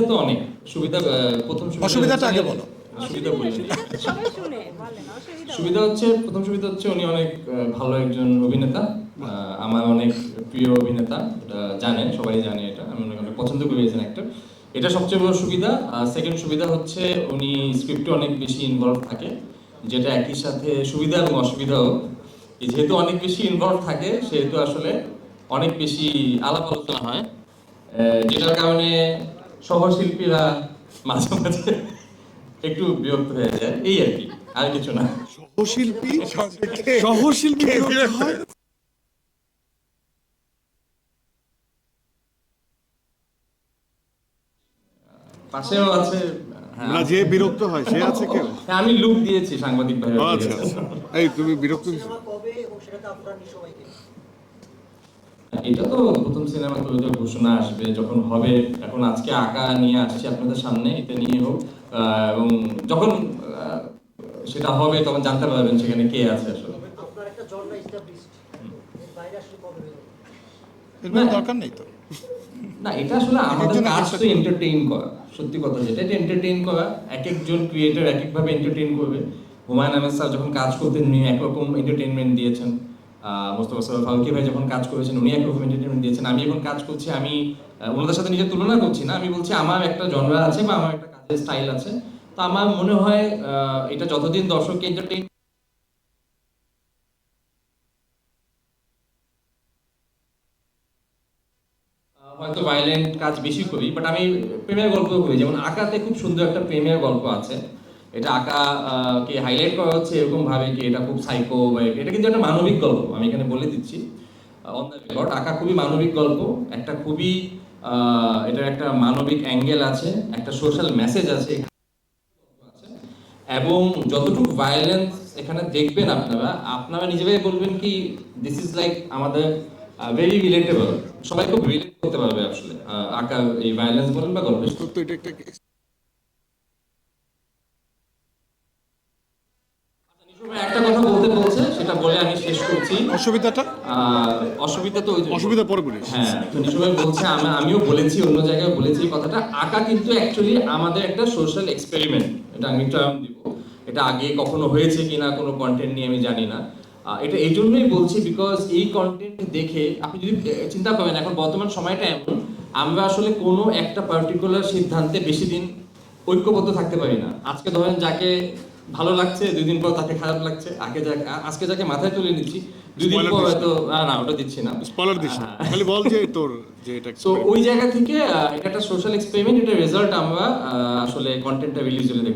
তো অনেক। সুবিধা প্রথম অসুবিধাটা আগে বলো। সুবিধা বলি। তো সবাই শুনে বলেন অসুবিধা সুবিধা হচ্ছে প্রথম সুবিধা হচ্ছে উনি অনেক ভালো একজন অভিনেতা। আমার অনেক প্রিয় অভিনেতা এটা সবাই জানে এটা আমি অনেক পছন্দ করি এজ অ্যাক্টর এটা সবচেয়ে বড় সুবিধা। সেকেন্ড সুবিধা হচ্ছে উনি স্ক্রিপ্টে অনেক বেশি ইনভলভ থাকে যেটা একই সাথে সুবিধা এবং অসুবিধাও। যেহেতু অনেক বেশি ইনভলভ থাকে সেহেতু আসলে অনেক বেশি আলাপ আলোচনা হয়। আহ, যেটার কারণে সহশিল্পীরা মাঝে মাঝে একটু বিরক্ত হয়ে যায়। এই আর কি আর কিছু না। সহশিল্পী? সহশিল্পী পাশেও আছে হ্যাঁ, না যে বিরক্ত হয় সে আছে কেউ? হ্যাঁ, আমি লুক দিয়েছি সাংবাদিক ভাই আচ্ছা আচ্ছা। এই তুমি বিরক্ত হয়েছো? কবে এবং সেটা তো আপনারা সবাইকে এটা তো প্রথম সিনেমা ওদের ঘোষণা আসবে যখন হবে। এখন আজকে আঁকা নিয়ে আসছি আপনাদের সামনে এটা নিয়ে হোক। এবং যখন সেটা হবে তখন জানতে পারবেন সেখানে কে আছে আসলে। আপনার একটা জন্ম এস্টাবলিশড এর বাইরে আসলে কবে বেরোবে? এর কোনো দরকার নেই তো। না এটা আসলে আমাদের কাজ তো এন্টারটেইন করা সত্যি কথা যেটা এটা এন্টারটেইন করা। এক একজন ক্রিয়েটর এক একভাবে এন্টারটেইন করবে। হুমায়ুন আহমেদ স্যার যখন কাজ করতেন উনি একরকম এন্টারটেইনমেন্ট দিয়েছেন। মোস্তফা ভাই যখন কাজ করেছেন, উনি একরকম এন্টারটেইনমেন্ট দিয়েছেন। আমি এখন কাজ করছি, আমি ওনাদের সাথে নিজের তুলনা করছি না। আমি বলছি, আমার একটা জনরা আছে বা আমার একটা কাজের স্টাইল আছে। তো আমার মনে হয় এটা যতদিন দর্শককে এন্টারটেইন হয়তো কাজ বেশি করি বাট আমি প্রেমের গল্প করি। যেমন আঁকাতে খুব সুন্দর একটা প্রেমের গল্প আছে। এটা আঁকা কে হাইলাইট করা হচ্ছে এরকম ভাবে কি এটা খুব সাইকো বা এটা কিন্তু একটা মানবিক গল্প, আমি এখানে বলে দিচ্ছি। আঁকা খুবই মানবিক গল্প, একটা খুবই এটার একটা মানবিক অ্যাঙ্গেল আছে, একটা সোশ্যাল মেসেজ আছে এবং যতটুকু ভায়োলেন্স এখানে দেখবেন আপনারা আপনারা নিজেরাই বলবেন কি দিস ইজ লাইক আমাদের ভেরি রিলেটেবল সবাই খুব রিলেট করতে পারবে আসলে আঁকা এই ভায়োলেন্স বলেন বা গল্প। তো এটা একটা একটা কথা বলতে বলছে সেটা বলে আমি শেষ করছি। অসুবিধাটা? অসুবিধা তো অসুবিধা পরে বলিস। হ্যাঁ বলছে আমি আমিও বলেছি অন্য জায়গায় বলেছি কথাটা। আঁকা কিন্তু অ্যাকচুয়ালি আমাদের একটা সোশ্যাল এক্সপেরিমেন্ট এটা আমি টার্ম দিব। এটা আগে কখনো হয়েছে কিনা কোনো কন্টেন্ট নিয়ে আমি জানি না। এটা এই জন্যই বলছি বিকজ এই কন্টেন্ট দেখে আপনি যদি চিন্তা করেন এখন বর্তমান সময়টা এমন আমরা আসলে কোনো একটা পার্টিকুলার সিদ্ধান্তে বেশি দিন ঐক্যবদ্ধ থাকতে পারি না। আজকে ধরেন যাকে ভালো লাগছে দুই দিন পর তাকে খারাপ লাগছে। আগে যাকে আজকে যাকে মাথায় তুলে নিচ্ছি দুই দিন পর হয়তো না। না ওটা দিচ্ছি না। স্পলার দিচ্ছি খালি বল যে তোর যে এটা সো ওই জায়গা থেকে এটা একটা সোশ্যাল এক্সপেরিমেন্ট এটা রেজাল্ট আমরা আসলে কন্টেন্টটা রিলিজ হলে দেখতে